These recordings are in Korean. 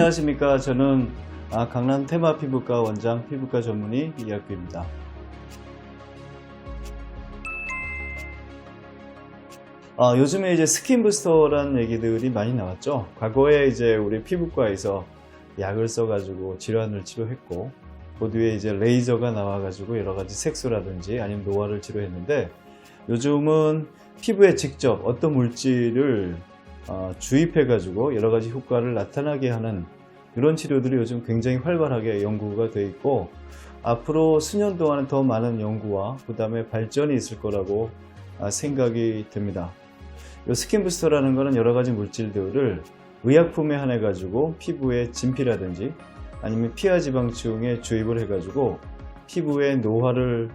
안녕하십니까. 저는 아, 강남 테마 피부과 원장 피부과 전문의 이학규입니다. 아, 요즘에 이제 스킨 부스터라는 얘기들이 많이 나왔죠. 과거에 이제 우리 피부과에서 약을 써가지고 질환을 치료했고, 그 뒤에 이제 레이저가 나와가지고 여러 가지 색소라든지 아니면 노화를 치료했는데, 요즘은 피부에 직접 어떤 물질을 어, 주입해가지고 여러 가지 효과를 나타나게 하는 이런 치료들이 요즘 굉장히 활발하게 연구가 되어 있고 앞으로 수년 동안은 더 많은 연구와 그 다음에 발전이 있을 거라고 아, 생각이 듭니다. 이 스킨 부스터라는 것은 여러 가지 물질들을 의약품에 한해 가지고 피부에 진피라든지 아니면 피하 지방층에 주입을 해 가지고 피부의 노화를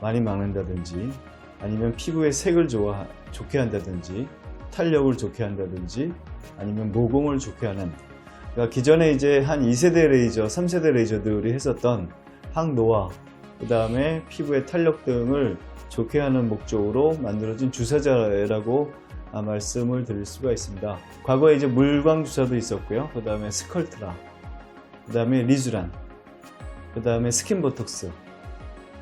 많이 막는다든지 아니면 피부의 색을 좋아, 좋게 한다든지 탄력을 좋게 한다든지 아니면 모공을 좋게 하는 그러니까 기존에 이제 한 2세대 레이저, 3세대 레이저들이 했었던 항노화, 그 다음에 피부의 탄력 등을 좋게 하는 목적으로 만들어진 주사제라고 아, 말씀을 드릴 수가 있습니다. 과거에 이제 물광 주사도 있었고요. 그 다음에 스컬트라, 그 다음에 리쥬란, 그 다음에 스킨 보톡스,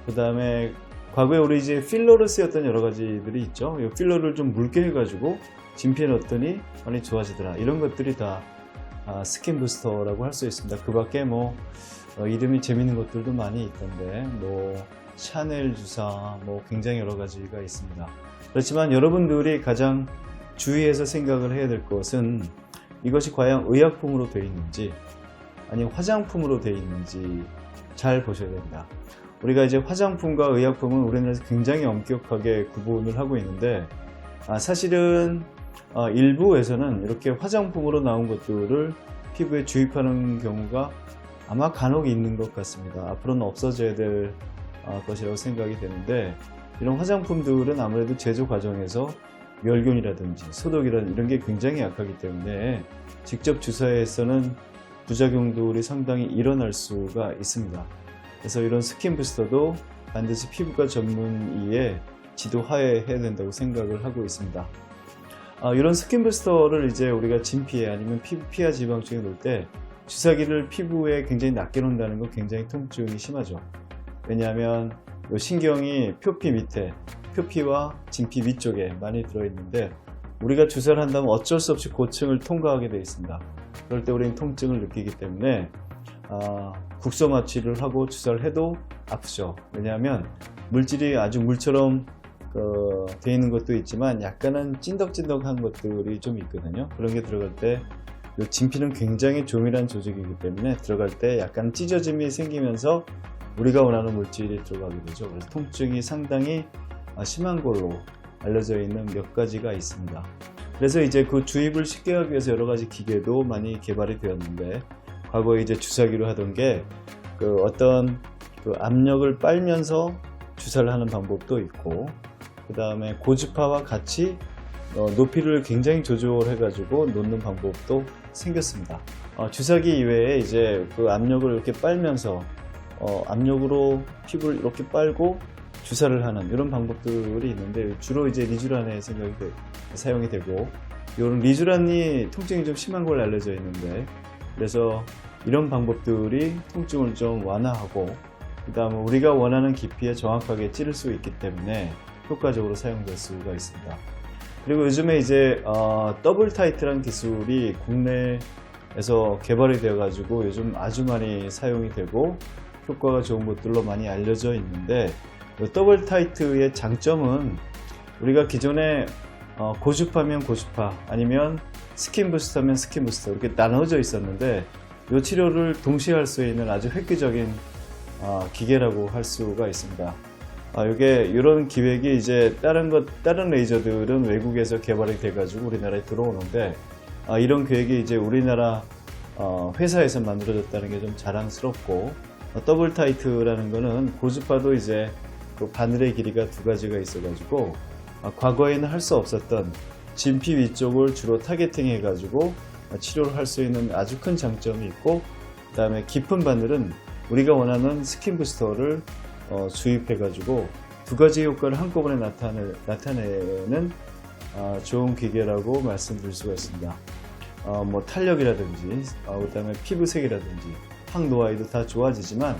그 다음에 과거에 우리 이제 필러를 쓰였던 여러 가지들이 있죠. 이 필러를 좀 묽게 해가지고 진피에 넣었더니 많이 좋아지더라. 이런 것들이 다 아, 스킨 부스터라고 할 수 있습니다. 그 밖에 뭐 어, 이름이 재밌는 것들도 많이 있던데 뭐 샤넬 주사 뭐 굉장히 여러 가지가 있습니다. 그렇지만 여러분들이 가장 주의해서 생각을 해야 될 것은 이것이 과연 의약품으로 되어 있는지 아니면 화장품으로 되어 있는지 잘 보셔야 됩니다. 우리가 이제 화장품과 의약품은 우리나라에서 굉장히 엄격하게 구분을 하고 있는데 아, 사실은 어, 일부에서는 이렇게 화장품으로 나온 것들을 피부에 주입하는 경우가 아마 간혹 있는 것 같습니다. 앞으로는 없어져야 될 어, 것이라고 생각이 되는데 이런 화장품들은 아무래도 제조 과정에서 멸균이라든지 소독이라든지 이런 게 굉장히 약하기 때문에 직접 주사에서는 부작용들이 상당히 일어날 수가 있습니다. 그래서 이런 스킨 부스터도 반드시 피부과 전문의의 지도하에 해야 된다고 생각을 하고 있습니다. 아, 이런 스킨 부스터를 이제 우리가 진피에 아니면 피부 피하 지방층에 놓을 때 주사기를 피부에 굉장히 낮게 놓는다는 건 굉장히 통증이 심하죠. 왜냐하면 이 신경이 표피 밑에 표피와 진피 위쪽에 많이 들어있는데 우리가 주사를 한다면 어쩔 수 없이 고층을 통과하게 되어 있습니다. 그럴 때 우리는 통증을 느끼기 때문에 아, 국소 마취를 하고 주사를 해도 아프죠. 왜냐하면 물질이 아주 물처럼 그, 돼 있는 것도 있지만 약간은 찐덕찐덕한 것들이 좀 있거든요. 그런 게 들어갈 때 이 진피는 굉장히 조밀한 조직이기 때문에 들어갈 때 약간 찢어짐이 생기면서 우리가 원하는 물질이 들어가게 되죠. 그래서 통증이 상당히 아, 심한 걸로 알려져 있는 몇 가지가 있습니다. 그래서 이제 그 주입을 쉽게 하기 위해서 여러 가지 기계도 많이 개발이 되었는데 과거에 이제 주사기로 하던 게 그 어떤 그 압력을 빨면서 주사를 하는 방법도 있고 그 다음에 고주파와 같이 어, 높이를 굉장히 조절해 가지고 놓는 방법도 생겼습니다. 어, 주사기 이외에 이제 그 압력을 이렇게 빨면서 어, 압력으로 피부를 이렇게 빨고 주사를 하는 이런 방법들이 있는데 주로 이제 리쥬란에 생각이 되, 사용이 되고 이런 리쥬란이 통증이 좀 심한 걸로 알려져 있는데 그래서 이런 방법들이 통증을 좀 완화하고 그 다음에 우리가 원하는 깊이에 정확하게 찌를 수 있기 때문에 효과적으로 사용될 수가 있습니다. 그리고 요즘에 이제 어, 더블 타이트란 기술이 국내에서 개발이 되어 가지고 요즘 아주 많이 사용이 되고 효과가 좋은 것들로 많이 알려져 있는데 이 더블 타이트의 장점은 우리가 기존에 어, 고주파면 고주파 아니면 스킨 부스터면 스킨 부스터 이렇게 나눠져 있었는데 이 치료를 동시에 할 수 있는 아주 획기적인 어, 기계라고 할 수가 있습니다. 아, 이게 이런 기획이 이제 다른 것 다른 레이저들은 외국에서 개발이 돼가지고 우리나라에 들어오는데 아, 이런 계획이 이제 우리나라 어, 회사에서 만들어졌다는 게 좀 자랑스럽고 어, 더블 타이트라는 거는 고주파도 이제 그 바늘의 길이가 두 가지가 있어가지고 아, 과거에는 할 수 없었던 진피 위쪽을 주로 타겟팅 해가지고 어, 치료를 할 수 있는 아주 큰 장점이 있고 그 다음에 깊은 바늘은 우리가 원하는 스킨 부스터를 어, 주입해가지고 두 가지 효과를 한꺼번에 나타내, 나타내는 아, 좋은 기계라고 말씀드릴 수가 있습니다. 어, 뭐 탄력이라든지 어, 그다음에 피부색이라든지 항노화에도 다 좋아지지만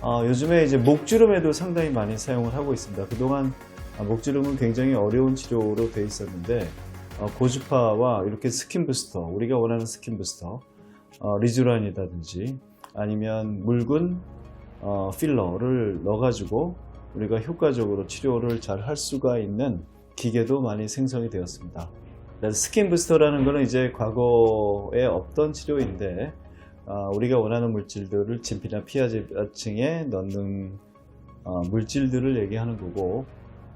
어, 요즘에 이제 목주름에도 상당히 많이 사용을 하고 있습니다. 그동안 아, 목주름은 굉장히 어려운 치료로 돼 있었는데 어, 고주파와 이렇게 스킨 부스터 우리가 원하는 스킨 부스터 어, 리쥬란이라든지 아니면 묽은 어, 필러를 넣어가지고 우리가 효과적으로 치료를 잘 할 수가 있는 기계도 많이 생성이 되었습니다. 스킨 부스터라는 것은 이제 과거에 없던 치료인데 아, 우리가 원하는 물질들을 진피나 피하지층에 넣는 어, 물질들을 얘기하는 거고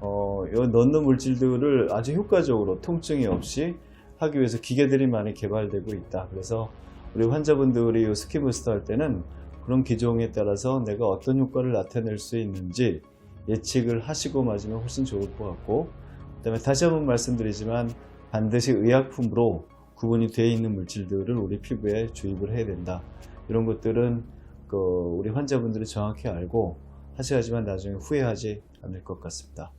어, 이 넣는 물질들을 아주 효과적으로 통증이 없이 하기 위해서 기계들이 많이 개발되고 있다. 그래서 우리 환자분들이 이 스킨 부스터 할 때는 그런 기종에 따라서 내가 어떤 효과를 나타낼 수 있는지 예측을 하시고 맞으면 훨씬 좋을 것 같고 그다음에 다시 한번 말씀드리지만 반드시 의약품으로 구분이 되어 있는 물질들을 우리 피부에 주입을 해야 된다. 이런 것들은 그 우리 환자분들이 정확히 알고 하셔야지만 나중에 후회하지 않을 것 같습니다.